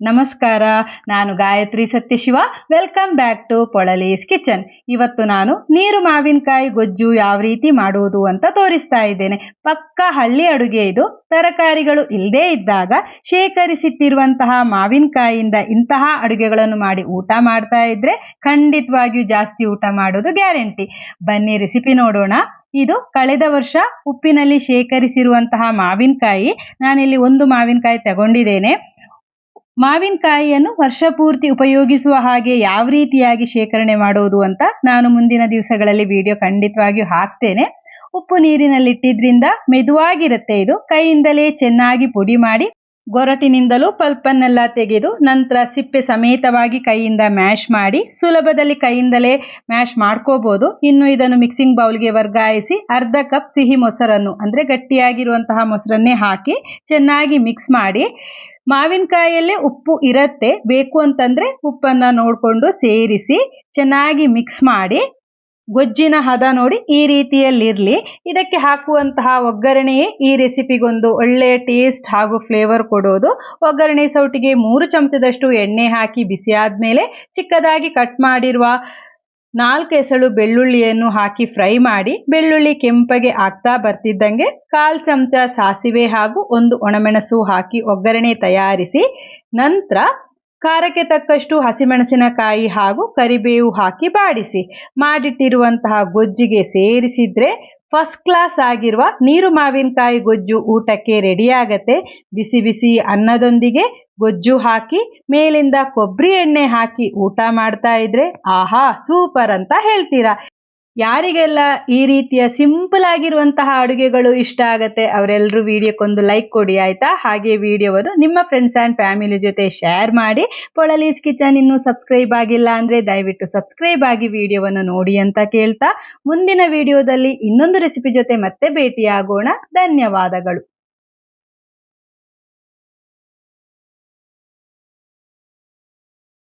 ನಮಸ್ಕಾರ, ನಾನು Gayatri Satyashiva. Welcome back to Polali's kitchen ಇವತ್ತು ನಾನು ನೀರು ಮಾವಿನಕಾಯಿ ಗೊಜ್ಜು ಯಾವ ರೀತಿ ಮಾಡುವುದು ಅಂತ ತೋರಿಸ್ತಾ ಇದ್ದೇನೆ. ಪಕ್ಕ ಹಳ್ಳಿ ಅಡುಗೆ ಇದು. ತರಕಾರಿಗಳು ಇಲ್ಲದೇ ಇದ್ದಾಗ ಶೇಖರಿಸಿಟ್ಟಿರುವಂತಹ ಮಾವಿನಕಾಯಿಯಿಂದ ಇಂತಹ ಅಡುಗೆಗಳನ್ನು ಮಾಡಿ ಊಟ ಮಾಡ್ತಾ ಇದ್ರೆ ಖಂಡಿತವಾಗಿಯೂ ಜಾಸ್ತಿ ಊಟ ಮಾಡೋದು ಗ್ಯಾರಂಟಿ. ಬನ್ನಿ ರೆಸಿಪಿ ನೋಡೋಣ. ಇದು ಕಳೆದ ವರ್ಷ ಉಪ್ಪಿನಲ್ಲಿ ಶೇಖರಿಸಿರುವಂತಹ ಮಾವಿನಕಾಯಿ. ನಾನಿಲ್ಲಿ ಒಂದು ಮಾವಿನಕಾಯಿ ತಗೊಂಡಿದ್ದೇನೆ. ಮಾವಿನಕಾಯಿಯನ್ನು ವರ್ಷ ಪೂರ್ತಿ ಉಪಯೋಗಿಸುವ ಹಾಗೆ ಯಾವ ರೀತಿಯಾಗಿ ಶೇಖರಣೆ ಮಾಡುವುದು ಅಂತ ನಾನು ಮುಂದಿನ ದಿವಸಗಳಲ್ಲಿ ವಿಡಿಯೋ ಖಂಡಿತವಾಗಿಯೂ ಹಾಕ್ತೇನೆ. ಉಪ್ಪು ನೀರಿನಲ್ಲಿಟ್ಟಿದ್ರಿಂದ ಮೆದುವಾಗಿರುತ್ತೆ ಇದು. ಕೈಯಿಂದಲೇ ಚೆನ್ನಾಗಿ ಪುಡಿ ಮಾಡಿ ಗೊರಟಿನಿಂದಲೂ ಪಲ್ಪನ್ನೆಲ್ಲ ತೆಗೆದು ನಂತರ ಸಿಪ್ಪೆ ಸಮೇತವಾಗಿ ಕೈಯಿಂದ ಮ್ಯಾಶ್ ಮಾಡಿ ಸುಲಭದಲ್ಲಿ ಕೈಯಿಂದಲೇ ಮ್ಯಾಶ್ ಮಾಡ್ಕೋಬಹುದು ಇನ್ನು ಇದನ್ನು ಮಿಕ್ಸಿಂಗ್ ಬೌಲ್ಗೆ ವರ್ಗಾಯಿಸಿ ಅರ್ಧ ಕಪ್ ಸಿಹಿ ಮೊಸರನ್ನು, ಅಂದರೆ ಗಟ್ಟಿಯಾಗಿರುವಂತಹ ಮೊಸರನ್ನೇ ಹಾಕಿ ಚೆನ್ನಾಗಿ ಮಿಕ್ಸ್ ಮಾಡಿ ಮಾವಿನಕಾಯಲ್ಲೇ ಉಪ್ಪು ಇರತ್ತೆ, ಬೇಕು ಅಂತಂದ್ರೆ ಉಪ್ಪನ್ನ ನೋಡಿಕೊಂಡು ಸೇರಿಸಿ ಚೆನ್ನಾಗಿ ಮಿಕ್ಸ್ ಮಾಡಿ, ಗೊಜ್ಜಿನ ಹದ ನೋಡಿ ಈ ರೀತಿಯಲ್ಲಿರಲಿ. ಇದಕ್ಕೆ ಹಾಕುವಂತಹ ಒಗ್ಗರಣೆಯೇ ಈ ರೆಸಿಪಿಗೊಂದು ಒಳ್ಳೆಯ ಟೇಸ್ಟ್ ಹಾಗೂ ಫ್ಲೇವರ್ ಕೊಡೋದು. ಒಗ್ಗರಣೆ ಸೌಟಿಗೆ ಮೂರು ಚಮಚದಷ್ಟು ಎಣ್ಣೆ ಹಾಕಿ ಬಿಸಿ ಆದಮೇಲೆ ಚಿಕ್ಕದಾಗಿ ಕಟ್ ಮಾಡಿರುವ ನಾಲ್ಕು ಎಸಳು ಬೆಳ್ಳುಳ್ಳಿಯನ್ನು ಹಾಕಿ ಫ್ರೈ ಮಾಡಿ ಬೆಳ್ಳುಳ್ಳಿ ಕೆಂಪಗೆ ಆಗ್ತಾ ಬರ್ತಿದ್ದಂಗೆ ಕಾಲು ಚಮಚ ಸಾಸಿವೆ ಹಾಗೂ ಒಂದು ಒಣಮೆಣಸು ಹಾಕಿ ಒಗ್ಗರಣೆ ತಯಾರಿಸಿ ನಂತರ ಖಾರಕ್ಕೆ ತಕ್ಕಷ್ಟು ಹಸಿಮೆಣಸಿನಕಾಯಿ ಹಾಗೂ ಕರಿಬೇವು ಹಾಕಿ ಬಾಡಿಸಿ. ಮಾಡಿಟ್ಟಿರುವಂತಹ ಗೊಜ್ಜಿಗೆ ಸೇರಿಸಿದ್ರೆ ಫಸ್ಟ್ ಕ್ಲಾಸ್ ಆಗಿರುವ ನೀರು ಮಾವಿನಕಾಯಿ ಗೊಜ್ಜು ಊಟಕ್ಕೆ ರೆಡಿಯಾಗತ್ತೆ ಬಿಸಿ ಬಿಸಿ ಅನ್ನದೊಂದಿಗೆ ಗೊಜ್ಜು ಹಾಕಿ, ಮೇಲಿಂದ ಕೊಬ್ಬರಿ ಎಣ್ಣೆ ಹಾಕಿ ಊಟ ಮಾಡ್ತಾ ಇದ್ರೆ ಆಹಾ ಸೂಪರ್ ಅಂತ ಹೇಳ್ತೀರಾ. ಯಾರಿಗೆಲ್ಲ ಈ ರೀತಿಯ ಸಿಂಪಲ್ ಆಗಿರುವಂತಹ ಅಡುಗೆಗಳು ಇಷ್ಟ ಆಗತ್ತೆ ಅವರೆಲ್ಲರೂ ವಿಡಿಯೋಕ್ಕೊಂದು ಲೈಕ್ ಕೊಡಿ, ಆಯ್ತಾ? ಹಾಗೆ ವಿಡಿಯೋವನ್ನು ನಿಮ್ಮ ಫ್ರೆಂಡ್ಸ್ ಆ್ಯಂಡ್ ಫ್ಯಾಮಿಲಿ ಜೊತೆ ಶೇರ್ ಮಾಡಿ. ಪೊಳಲೀಸ್ ಕಿಚನ್ ಇನ್ನೂ ಸಬ್ಸ್ಕ್ರೈಬ್ ಆಗಿಲ್ಲ ಅಂದರೆ ದಯವಿಟ್ಟು ಸಬ್ಸ್ಕ್ರೈಬ್ ಆಗಿ ವಿಡಿಯೋವನ್ನು ನೋಡಿ ಅಂತ ಕೇಳ್ತಾ. ಮುಂದಿನ ವಿಡಿಯೋದಲ್ಲಿ ಇನ್ನೊಂದು ರೆಸಿಪಿ ಜೊತೆ ಮತ್ತೆ ಭೇಟಿಯಾಗೋಣ. ಧನ್ಯವಾದಗಳು.